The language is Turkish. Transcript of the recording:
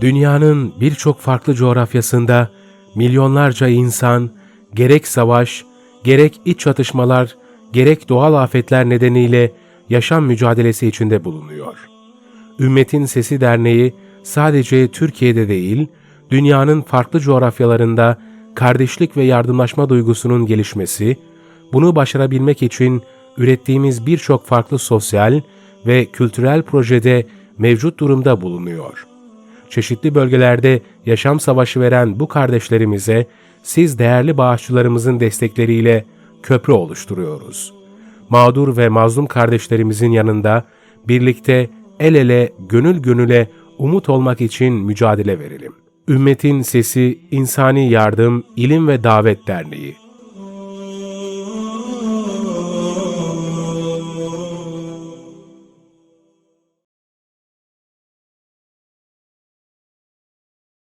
Dünyanın birçok farklı coğrafyasında milyonlarca insan gerek savaş, gerek iç çatışmalar, gerek doğal afetler nedeniyle yaşam mücadelesi içinde bulunuyor. Ümmetin Sesi Derneği sadece Türkiye'de değil, dünyanın farklı coğrafyalarında kardeşlik ve yardımlaşma duygusunun gelişmesi, bunu başarabilmek için ürettiğimiz birçok farklı sosyal ve kültürel projede mevcut durumda bulunuyor. Çeşitli bölgelerde yaşam savaşı veren bu kardeşlerimize siz değerli bağışçılarımızın destekleriyle köprü oluşturuyoruz. Mağdur ve mazlum kardeşlerimizin yanında birlikte el ele, gönül gönüle umut olmak için mücadele verelim. Ümmetin Sesi İnsani Yardım, İlim ve Davet Derneği